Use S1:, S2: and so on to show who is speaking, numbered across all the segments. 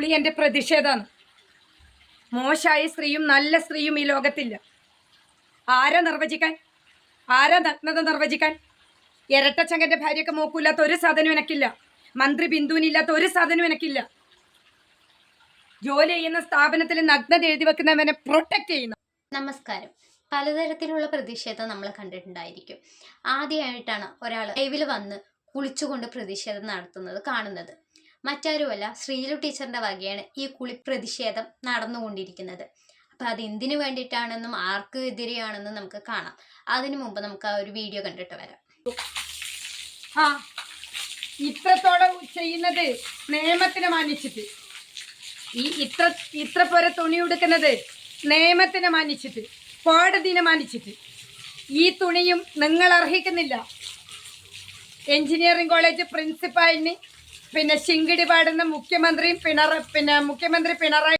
S1: കുളി എന്റെ പ്രതിഷേധമാണ്. മോശമായ സ്ത്രീയും നല്ല സ്ത്രീയും ഈ ലോകത്തില്ല. ആരാ നിർവചിക്കാൻ? ആരാ നഗ്നത നിർവചിക്കാൻ? ഇരട്ടച്ചങ്കന്റെ ഭാര്യയൊക്കെ മോക്കൂല്ലാത്ത ഒരു സാധനവും എനക്കില്ല. മന്ത്രി ബിന്ദുവിനില്ലാത്ത ഒരു സാധനവും എനക്കില്ല. ജോലി ചെയ്യുന്ന സ്ഥാപനത്തിൽ നഗ്നത എഴുതി വെക്കുന്നവനെ പ്രൊട്ടക്ട് ചെയ്യുന്നു
S2: നമസ്കാരം. പലതരത്തിലുള്ള പ്രതിഷേധം നമ്മൾ കണ്ടിട്ടുണ്ടായിരിക്കും. ആദ്യമായിട്ടാണ് ഒരാൾ ലൈവിൽ വന്ന് കുളിച്ചുകൊണ്ട് പ്രതിഷേധം നടത്തുന്നത് കാണുന്നത്. മറ്റാരുമല്ല ശ്രീലു ടീച്ചറിന്റെ വകയാണ് ഈ കുളി പ്രതിഷേധം നടന്നുകൊണ്ടിരിക്കുന്നത്. അപ്പം അത് എന്തിനു വേണ്ടിയിട്ടാണെന്നും ആർക്ക് എതിരെയാണെന്നും നമുക്ക് കാണാം. അതിനു മുമ്പ് നമുക്ക് ആ ഒരു വീഡിയോ കണ്ടിട്ട് വരാം.
S1: ആ ഇത്രത്തോളം ചെയ്യുന്നത് നിയമത്തിന് മാനിച്ചിട്ട്. ഈ ഇത്ര ഇത്ര പോരെ തുണി ഉടുക്കുന്നത് നിയമത്തിനെ മാനിച്ചിട്ട് കോടതിനെ മാനിച്ചിട്ട്. ഈ തുണിയും നിങ്ങൾ അർഹിക്കുന്നില്ല. എഞ്ചിനീയറിംഗ് കോളേജ് പ്രിൻസിപ്പാലിന് പിന്നെ ശിങ്കിടി പാടുന്ന മുഖ്യമന്ത്രിയും പിണറ പിന്നെ മുഖ്യമന്ത്രി പിണറായി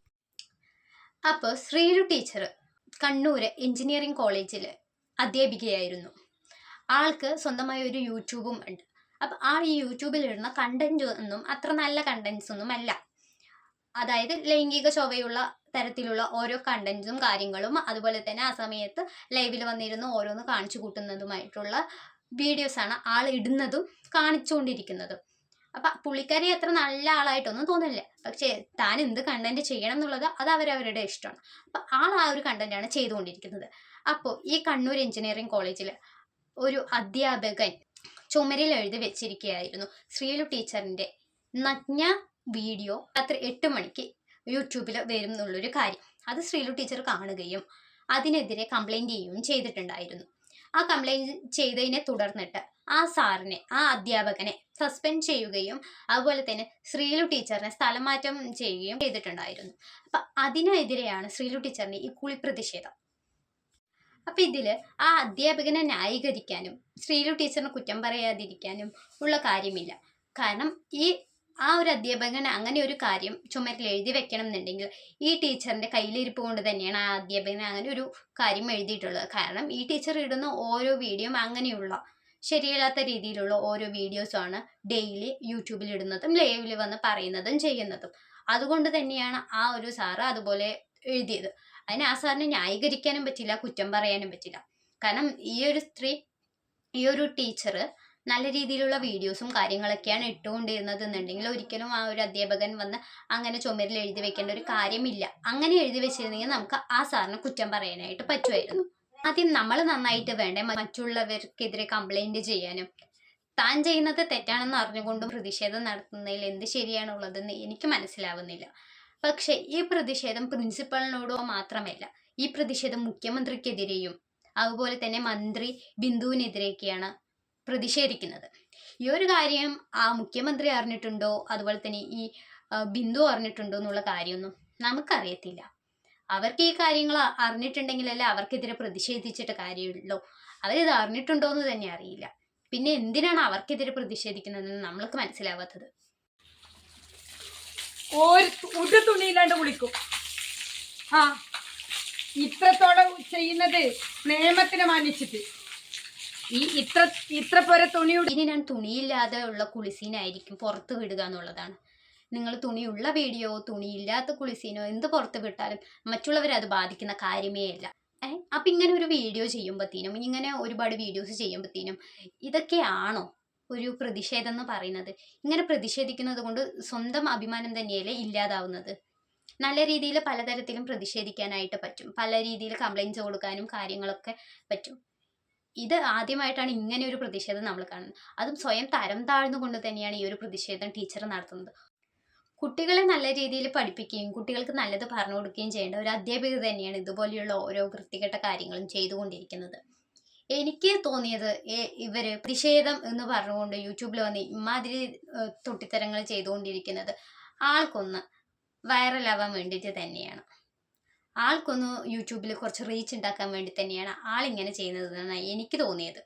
S2: അപ്പോൾ ശ്രീരു ടീച്ചർ കണ്ണൂര് എഞ്ചിനീയറിംഗ് കോളേജിൽ അധ്യാപികയായിരുന്നു. ആൾക്ക് സ്വന്തമായ ഒരു യൂട്യൂബും ഉണ്ട്. അപ്പം ആൾ ഈ യൂട്യൂബിൽ ഇടുന്ന കണ്ടന്റ് ഒന്നും അത്ര നല്ല കണ്ടന്റ്സ് ഒന്നും അല്ല. അതായത് ലൈംഗിക ശോഭയുള്ള തരത്തിലുള്ള ഓരോ കണ്ടന്റ്സും കാര്യങ്ങളും അതുപോലെ തന്നെ ആ സമയത്ത് ലൈവിൽ വന്നിരുന്ന് ഓരോന്ന് കാണിച്ചു കൂട്ടുന്നതുമായിട്ടുള്ള വീഡിയോസാണ് ആൾ ഇടുന്നതും കാണിച്ചുകൊണ്ടിരിക്കുന്നതും. അപ്പം പുള്ളിക്കാരി അത്ര നല്ല ആളായിട്ടൊന്നും തോന്നില്ല പക്ഷേ താൻ എന്ത് കണ്ടന്റ് ചെയ്യണം എന്നുള്ളത് അത് അവരവരുടെ ഇഷ്ടമാണ്. അപ്പം ആൾ ആ ഒരു കണ്ടന്റാണ് ചെയ്തുകൊണ്ടിരിക്കുന്നത്. അപ്പോൾ ഈ കണ്ണൂർ എഞ്ചിനീയറിംഗ് കോളേജിൽ ഒരു അധ്യാപകൻ ചുമരിൽ എഴുതി വെച്ചിരിക്കുകയായിരുന്നു. ശ്രീലു ടീച്ചറിന്റെ നഗ്ന വീഡിയോ രാത്രി എട്ട് മണിക്ക് യൂട്യൂബിൽ വരും എന്നുള്ളൊരു കാര്യം. അത് ശ്രീലു ടീച്ചർ കാണുകയും അതിനെതിരെ കംപ്ലൈന്റ് ചെയ്യുകയും ചെയ്തിട്ടുണ്ടായിരുന്നു. ആ കംപ്ലൈന്റ് ചെയ്തതിനെ തുടർന്നിട്ട് ആ സാറിനെ ആ അധ്യാപകനെ സസ്പെൻഡ് ചെയ്യുകയും അതുപോലെ തന്നെ ശ്രീലു ടീച്ചറിനെ സ്ഥലം മാറ്റം ചെയ്യുകയും ചെയ്തിട്ടുണ്ടായിരുന്നു. അപ്പം അതിനെതിരെയാണ് ശ്രീലു ടീച്ചറിന്റെ ഈ കുളി പ്രതിഷേധം. അപ്പം ഇതിൽ ആ അധ്യാപകനെ ന്യായീകരിക്കാനും ശ്രീലു ടീച്ചറിനെ കുറ്റം പറയാതിരിക്കാനും ഉള്ള കാര്യമില്ല. കാരണം ഈ ആ ഒരു അധ്യാപകൻ അങ്ങനെ ഒരു കാര്യം ചുമരിൽ എഴുതി വെക്കണം എന്നുണ്ടെങ്കിൽ ഈ ടീച്ചറിന്റെ കയ്യിലിരിപ്പ് കൊണ്ട് തന്നെയാണ് ആ അധ്യാപകൻ അങ്ങനെ ഒരു കാര്യം എഴുതിയിട്ടുള്ളത്. കാരണം ഈ ടീച്ചർ ഇടുന്ന ഓരോ വീഡിയോയും അങ്ങനെയുള്ള ശരിയല്ലാത്ത രീതിയിലുള്ള ഓരോ വീഡിയോസുമാണ് ഡെയിലി യൂട്യൂബിൽ ഇടുന്നതും ലൈവിൽ വന്ന് പറയുന്നതും ചെയ്യുന്നതും. അതുകൊണ്ട് തന്നെയാണ് ആ ഒരു സാറ് അതുപോലെ എഴുതിയത്. അതിന് ആ സാറിനെ ന്യായീകരിക്കാനും പറ്റില്ല കുറ്റം പറയാനും പറ്റില്ല. കാരണം ഈ ഒരു സ്ത്രീ ഈ ഒരു ടീച്ചർ നല്ല രീതിയിലുള്ള വീഡിയോസും കാര്യങ്ങളൊക്കെയാണ് ഇട്ടുകൊണ്ടിരുന്നത് എന്നുണ്ടെങ്കിൽ ഒരിക്കലും ആ ഒരു അധ്യാപകൻ വന്ന് അങ്ങനെ ചുമരിൽ എഴുതി വെക്കേണ്ട ഒരു കാര്യമില്ല. അങ്ങനെ എഴുതി വെച്ചിരുന്നെങ്കിൽ നമുക്ക് ആ സാറിന് കുറ്റം പറയാനായിട്ട് പറ്റുമായിരുന്നു. ആദ്യം നമ്മൾ നന്നായിട്ട് വേണ്ടേ മറ്റുള്ളവർക്കെതിരെ കംപ്ലൈന്റ് ചെയ്യാനും. താൻ ചെയ്യുന്നത് തെറ്റാണെന്ന് അറിഞ്ഞുകൊണ്ടും പ്രതിഷേധം നടത്തുന്നതിൽ എന്ത് ശരിയാണുള്ളതെന്ന് എനിക്ക് മനസ്സിലാവുന്നില്ല. പക്ഷേ ഈ പ്രതിഷേധം പ്രിൻസിപ്പളിനോടോ മാത്രമല്ല ഈ പ്രതിഷേധം മുഖ്യമന്ത്രിക്കെതിരെയും അതുപോലെ തന്നെ മന്ത്രി ബിന്ദുവിനെതിരെയൊക്കെയാണ് പ്രതിഷേധിക്കുന്നത്. ഈ ഒരു കാര്യം ആ മുഖ്യമന്ത്രി അറിഞ്ഞിട്ടുണ്ടോ? അതുപോലെ തന്നെ ഈ ബിന്ദു അറിഞ്ഞിട്ടുണ്ടോ എന്നുള്ള കാര്യമൊന്നും നമുക്കറിയത്തില്ല. അവർക്ക് ഈ കാര്യങ്ങൾ അറിഞ്ഞിട്ടുണ്ടെങ്കിലല്ലേ അവർക്കെതിരെ പ്രതിഷേധിച്ചിട്ട് കാര്യമുള്ളൂ. അവരിത് അറിഞ്ഞിട്ടുണ്ടോ എന്ന് തന്നെ അറിയില്ല. പിന്നെ എന്തിനാണ് അവർക്കെതിരെ പ്രതിഷേധിക്കുന്നതെന്ന് നമ്മൾക്ക് മനസ്സിലാവാത്തത്?
S1: കുളിക്കും ആ ഇത്രത്തോളം ചെയ്യുന്നത് നിയമത്തിനെ മാനിച്ചിട്ട് ഈ ഇത്ര ഇത്ര പോരെ തുണി
S2: ഇനി ഞാൻ തുണിയില്ലാതെ ഉള്ള കുളിസീനായിരിക്കും പുറത്ത് വിടുക എന്നുള്ളതാണ്. നിങ്ങൾ തുണിയുള്ള വീഡിയോ തുണിയില്ലാത്ത കുളിസീനോ എന്ത് പുറത്ത് വിട്ടാലും മറ്റുള്ളവരെ അത് ബാധിക്കുന്ന കാര്യമേ അല്ല അപ്പം ഇങ്ങനെ ഒരു വീഡിയോ ചെയ്യുമ്പോഴത്തേനും ഇങ്ങനെ ഒരുപാട് വീഡിയോസ് ചെയ്യുമ്പോഴത്തേനും ഇതൊക്കെയാണോ ഒരു പ്രതിഷേധം എന്ന് പറയുന്നത്? ഇങ്ങനെ പ്രതിഷേധിക്കുന്നത് കൊണ്ട് സ്വന്തം അഭിമാനം തന്നെയല്ലേ ഇല്ലാതാവുന്നത്? നല്ല രീതിയിൽ പലതരത്തിലും പ്രതിഷേധിക്കാനായിട്ട് പറ്റും. പല രീതിയിൽ കംപ്ലൈന്റ്സ് കൊടുക്കാനും കാര്യങ്ങളൊക്കെ പറ്റും. ഇത് ആദ്യമായിട്ടാണ് ഇങ്ങനെ ഒരു പ്രതിഷേധം നമ്മൾ കാണുന്നത്. അതും സ്വയം തരം താഴ്ന്നുകൊണ്ട് തന്നെയാണ് ഈ ഒരു പ്രതിഷേധം ടീച്ചർ നടത്തുന്നത്. കുട്ടികളെ നല്ല രീതിയിൽ പഠിപ്പിക്കുകയും കുട്ടികൾക്ക് നല്ലത് പറഞ്ഞു കൊടുക്കുകയും ചെയ്യേണ്ട ഒരു അധ്യാപിക തന്നെയാണ് ഇതുപോലെയുള്ള ഓരോ വൃത്തികെട്ട കാര്യങ്ങളും ചെയ്തുകൊണ്ടിരിക്കുന്നത് എനിക്ക് തോന്നിയത് ഇവർ പ്രതിഷേധം എന്ന് പറഞ്ഞുകൊണ്ട് യൂട്യൂബിൽ വന്ന് ഇമാതിരി തൊട്ടിത്തരങ്ങൾ ചെയ്തുകൊണ്ടിരിക്കുന്നത് ആൾക്കൊന്ന് വൈറലാവാൻ വേണ്ടിയിട്ട് തന്നെയാണ്. ആൾക്കൊന്ന് യൂട്യൂബിൽ കുറച്ച് റീച്ച് ഉണ്ടാക്കാൻ വേണ്ടി തന്നെയാണ് ആളിങ്ങനെ ചെയ്യുന്നത് എന്നാണ് എനിക്ക് തോന്നിയത്.